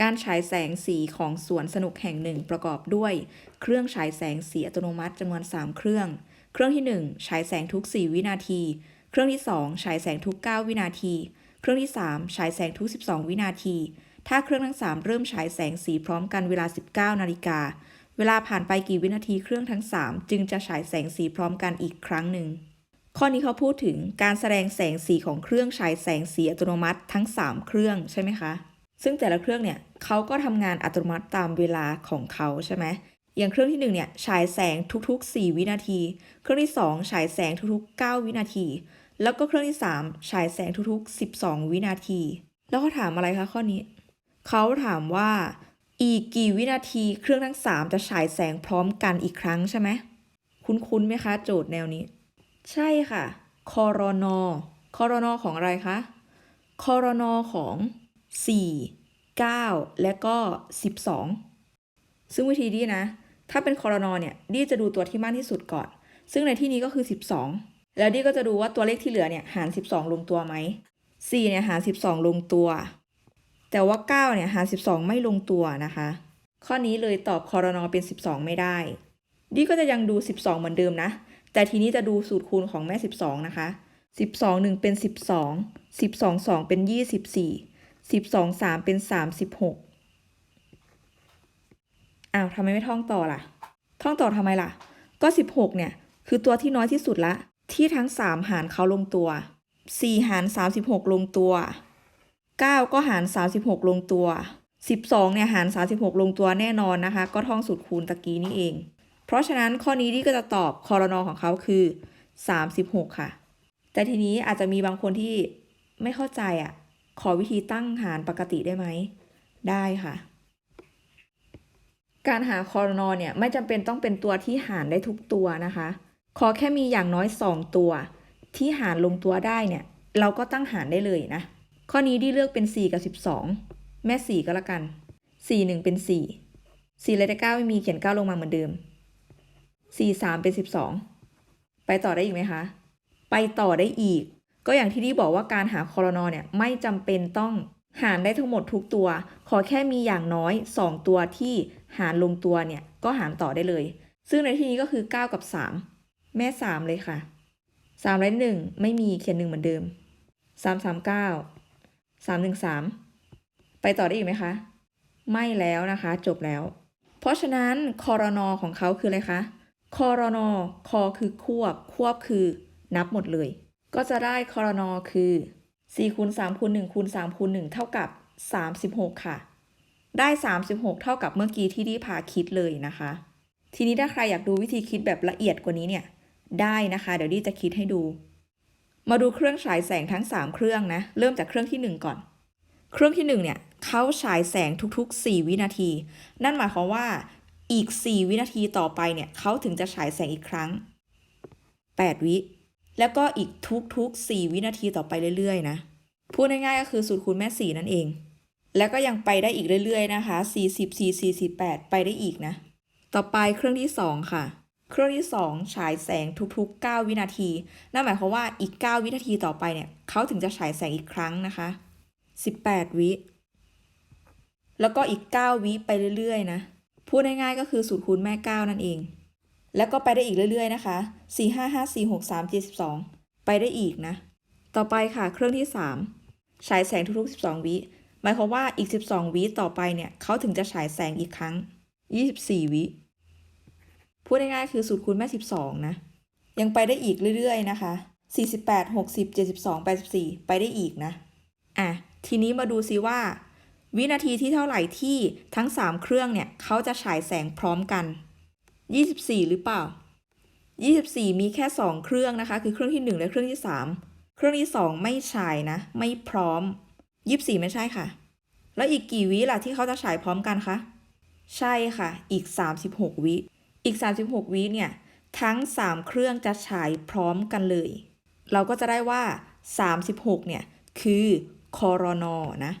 การฉายแสงสีของสวนสนุกแห่งหนึ่งประกอบด้วย เครื่องฉายแสงสีอัตโนมัติจำนวน 3 เครื่อง เครื่องที่ 1 ฉายแสงทุก 4 วินาที เครื่องที่ 2 ฉายแสงทุก 9 วินาที เครื่องที่ 3 ฉายแสงทุก 12 วินาที ถ้าเครื่องทั้ง 3 เริ่มฉายแสงสีพร้อมกันเวลา 19 นาฬิกา เวลาผ่านไปกี่วินาทีเครื่องทั้ง 3 จึงจะฉายแสงสีพร้อมกันอีกครั้งหนึ่งข้อนี้เขาพูดถึงการแสดงแสงสีของเครื่องฉายแสงสีอัตโนมัติทั้ง 3 เครื่องใช่ไหมคะ ซึ่งแต่ละเครื่องเนี่ยเขาก็ทำงานอัตโนมัติตามเวลาของเขาใช่ไหมอย่างเครื่องที่1เนี่ยฉายแสงทุกๆ 4 วินาที เครื่องที่ 2 ฉายแสงทุกๆ 9 วินาที แล้วก็เครื่องที่ 3 ฉายแสงทุกๆ 12 วินาที แล้วเขาถามอะไรคะข้อนี้ เขาถามว่าอีกกี่วินาทีเครื่องทั้ง 3 จะฉายแสงพร้อมกันอีกครั้งใช่ไหม คุ้นๆไหมคะ โจทย์แนวนี้ ใช่ค่ะคอรนอคอรนอของอะไรคะคอรนอของ 4 9 และก็ 12 ซึ่งวิธีดีนะ ถ้าเป็นคอรนอเนี่ยดีจะดูตัวที่มากที่สุดก่อน ซึ่งในที่นี้ก็คือ 12 แล้วดีก็จะดูว่าตัวเลขที่เหลือเนี่ยหาร 12 ลงตัวไหม4เนี่ยหาร 12 ลงตัว แต่ว่า 9 เนี่ยหาร 12 ไม่ลงตัวนะคะ ข้อนี้เลยตอบคอรนอเป็น 12 ไม่ได้ ดีก็จะยังดู 12 เหมือนเดิมนะ แต่ทีนี้จะดูสูตรคูณของแม่ 12 นะคะ 12 1 เป็น 12 12 2 เป็น 24 12 3เป็น36อ้าวทำไมไม่ท่องต่อล่ะ ท่องต่อทำไมล่ะ ก็16เนี่ย คือตัวที่น้อยที่สุดละ ที่ทั้ง3หารเขาลงตัว4หาร36ลงตัว9ก็หาร36ลงตัว12เนี่ยหาร36ลงตัวแน่นอนนะคะ ก็ท่องสูตรคูณตะกี้นี่เอง เพราะฉะนั้นข้อนี้ที่ก็จะตอบคอรนอของเขาคือ36ค่ะ แต่ทีนี้อาจจะมีบางคนที่ไม่เข้าใจอะ ขอวิธีตั้งหารปกติได้ไหม ได้ค่ะ การหาคอรนอเนี่ยไม่จำเป็นต้องเป็นตัวที่หารได้ทุกตัวนะคะ ขอแค่มีอย่างน้อย 2 ตัว ที่หารลงตัวได้เนี่ย เราก็ตั้งหารได้เลยนะ ข้อนี้ที่เลือกเป็น 4 กับ 12 แม่ 4 ก็แล้วกัน 4 1 เป็น 4 4เลยได้9ไม่มีเขียน 9 ลงมาเหมือนเดิม 4 3 เป็น 12 ไปต่อได้อีกไหมคะ ไปต่อได้อีก ก็อย่างที่ที่บอกว่าการหาคอรนอเนี่ยไม่จำเป็นต้องหารได้ทั้งหมดทุกตัว ขอแค่มีอย่างน้อย 2 ตัวที่หารลงตัวเนี่ยก็หารต่อได้เลย ซึ่งในที่นี้ก็คือ 9 กับ 3 แม่ 3 เลยค่ะ3และ1ไม่มีเขียน1เหมือนเดิม 3 3 9 3 1 3 ไปต่อได้อีกไหมคะ ไม่แล้วนะคะ จบแล้ว เพราะฉะนั้นคอรนอของเขาคืออะไรคะคอรนอคอคือควบ ควบคือนับหมดเลย ก็จะได้คอรนอคือ4คูณ3คูณ1คูณ3คูณ1เท่ากับ 36 ค่ะ ได้ 36 เท่ากับเมื่อกี้ที่ดีพาคิดเลยนะคะ ทีนี้ถ้าใครอยากดูวิธีคิดแบบละเอียดกว่านี้เนี่ย ได้นะคะ เดี๋ยวดีจะคิดให้ดู มาดูเครื่องฉายแสงทั้ง 3 เครื่องนะ เริ่มจากเครื่องที่ 1 ก่อน เครื่องที่ 1 เนี่ยเขาฉายแสงทุกๆ 4 วินาที นั่นหมายความว่าอีก 4 วินาทีต่อไปเนี่ยเขาถึงจะฉายแสงอีกครั้ง 8 วิ แล้วก็อีกทุกๆ 4 วินาทีต่อไปเรื่อยๆ นะ พูดง่ายๆก็คือสูตรคูณแม่ 4 นั่นเอง แล้วก็ยังไปได้อีกเรื่อยๆ นะคะ 40 4 48 ไปได้อีกนะ ต่อไปเครื่องที่ 2 ค่ะ เครื่องที่ 2 ฉายแสงทุกๆ 9 วินาที นั่นหมายความว่าอีก 9 วินาทีต่อไปเนี่ยเขาถึงจะฉายแสงอีกครั้งนะคะ 18 วิ แล้วก็อีก 9 วิไปเรื่อยๆ นะ พูดง่ายๆ ก็คือสูตรคูณแม่ 9 นั่นเอง แล้วก็ไปได้อีกเรื่อย ๆ นะคะ 4 5 5 4 6 3 7 2ไปได้อีกนะ ต่อไปค่ะเครื่องที่ 3 ฉายแสงทุกๆ 12 วิ หมายความว่าอีก 12 วิต่อไปเนี่ยเขาถึงจะฉายแสงอีกครั้ง 24 วิ พูดง่ายๆคือสูตรคูณแม่ 12 นะ ยังไปได้อีกเรื่อยๆ นะคะ 48 60 72 84 ไปได้อีกนะ อะ ทีนี้มาดูซิว่า วินาทีที่เท่าไหร่ที่ทั้ง 3 เครื่องเนี่ยเขาจะฉายแสงพร้อมกัน 24 หรือเปล่า 24 มีแค่ 2 เครื่องนะคะ คือเครื่องที่ 1 และเครื่องที่ 3 เครื่องที่ 2 ไม่ฉายนะ ไม่พร้อม 24 ไม่ใช่ค่ะ แล้วอีกกี่วิล่ะที่เขาจะฉายพร้อมกันคะ ใช่ค่ะ อีก 36 วิ อีก 36 วิเนี่ย ทั้ง 3 เครื่องจะฉายพร้อมกันเลย เราก็จะได้ว่า 36 เนี่ย คือคอรนอนะ